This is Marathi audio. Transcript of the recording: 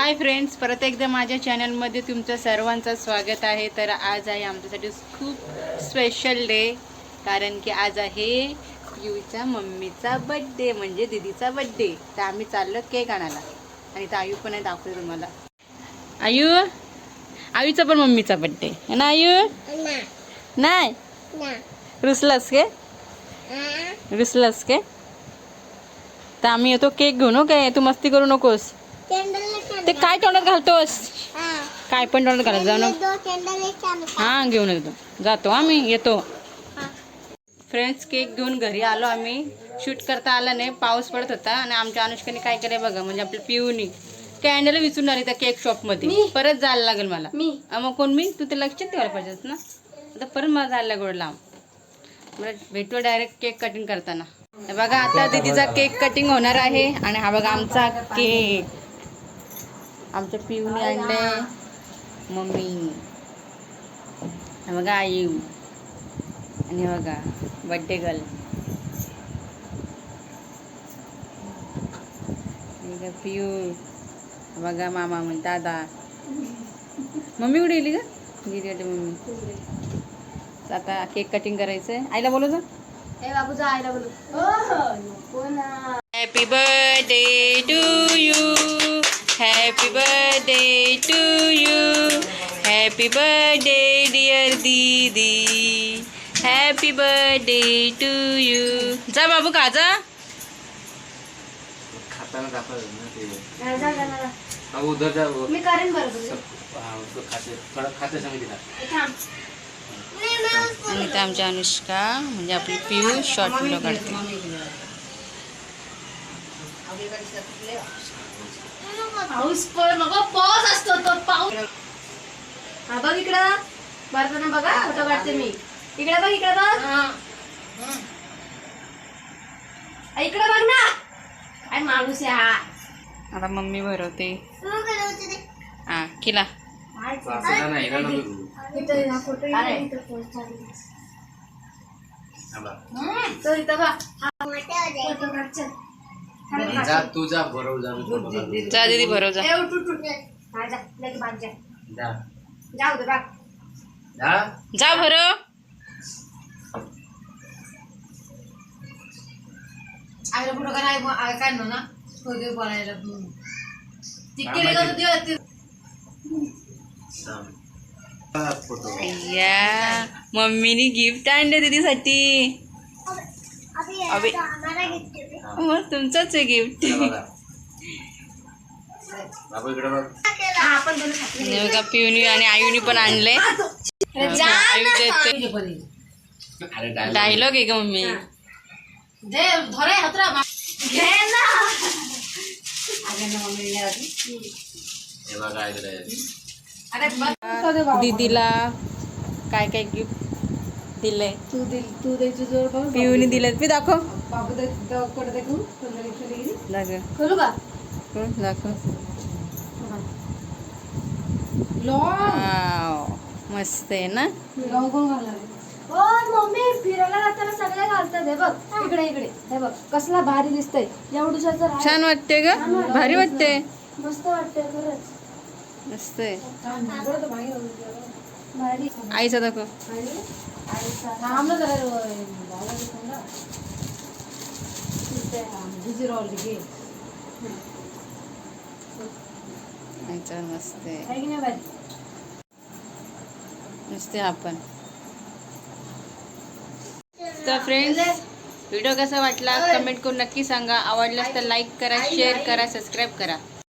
हाय फ्रेंड्स परत एकदा माझ्या चॅनलमध्ये तुमचं सर्वांचं स्वागत आहे. तर आज आहे आमच्यासाठी खूप स्पेशल डे कारण की आज आहे पियूचा मम्मीचा बड्डे म्हणजे दिदीचा बड्डे तर आम्ही चाललो केक आणायला. आणि तर आयू पण आहे दाखवते तुम्हाला. आयू? आयूचा पण मम्मीचा बड्डे है ना आयू? नाही? रुसलास के? रुसलास के? तर आम्ही येतो केक घेऊन हो काय? तू मस्ती करू नकोस. ते काय तोंडात घालतोस? काय पण तोंडात घालत जाऊ नको. हां घेऊन येतो. जातो आम्ही येतो. फ्रेंड्स केक घेऊन घरी आलो आम्ही. शूट करता आला नाही पाऊस पडत होता आणि आमच्या अनुष्काने काय केलंय बघा म्हणजे आपल्या पिऊनी. कॅन्डल विचारून आली त्या केक शॉपमध्ये परत जायला लागेल मला. मी? मग कोण मी? तू ते लक्षात ठेवायला पाहिजेस ना. आता परत मला जायला लागेल लांब. बरं भेटू डायरेक्ट केक कटिंग करताना. बघा आता दीदीचा केक कटिंग होणार आहे. आणि हा बघा आमचा केक आमच्या पिऊने आणलंय मम्मी. बघा आई. आणि बघा बड्डे गर्ल बघा पिऊ बघा मामा म्हण दादा. मम्मी कुठे गेली का गेली वाटते मम्मी. आता केक कटिंग करायचंय. आईला बोलू जा. ए बाबू जा आईला बोलू happy birthday happy birthday dear दीदी हॅपी बर्थडे टू यू जा बाबू का जा. खाताना उधर. मी करेन बरोबर खाते. खाते सांगितलं आणि इथं आमच्या अनुष्का म्हणजे आपली पिऊ शॉर्ट व्हिडिओ काढते. पाऊस मग पाऊस असतो तो पाऊस. हा बघ इकडं. भरताना बघा फोटो काढते मी. इकडे बघ इकडे बघ. इकडे बघ ना. काय माणूस आहे हा. आता मम्मी भरवते. हा किला तू. हा बघ. हा फोटो काढ चल. जा तू जा काढतो. जा दीदी भरव जा. ए, उठ, उठ, उठ. हा, जा, लगे बाग जा. जा जाऊ दे बाग जा जा भरव आईला कुठं काय नाही काय ना तो बोलायला ती हा, केली का माहिती. तू ती थांब. हा, फोटो अय्या मम्मीनी गिफ्ट आणलं दीदीसाठी अबे मग तुमचंच आहे गिफ्ट हा बघा पिवनी आणि आयुनी पण आणले. डायलॉग आहे. का मम्मी? दे धरे हतरा घे ना. अगे ना मम्मी ने आधी. हे बघा इकडे अरे बघ. दीदीला काय काय गिफ्ट दिले? तू दे तू दे तुझं बघ. पिऊनी दिले. मी दाखव. बाबू दे कडे देखू पंधरा लक्ष देईल दाखव. करू का? हं, दाखव. वाव. मस्त आहे ना? मम्मी फिरायला जाताना सगळे घालतात. हे बघ इकडे इकडे. हे बघ कसला भारी दिसतंय. राह- छान वाटते का भारी वाटते मस्त वाटतंय खरंच. मस्त आहे. आईचा दाखव. थांब आईचा मस्त आहे आहे आपण. तर फ्रेंड्स व्हिडिओ कसा वाटला? कमेंट करून नक्की सांगा. आवडल्यास तर लाईक करा शेअर करा सबस्क्राईब करा.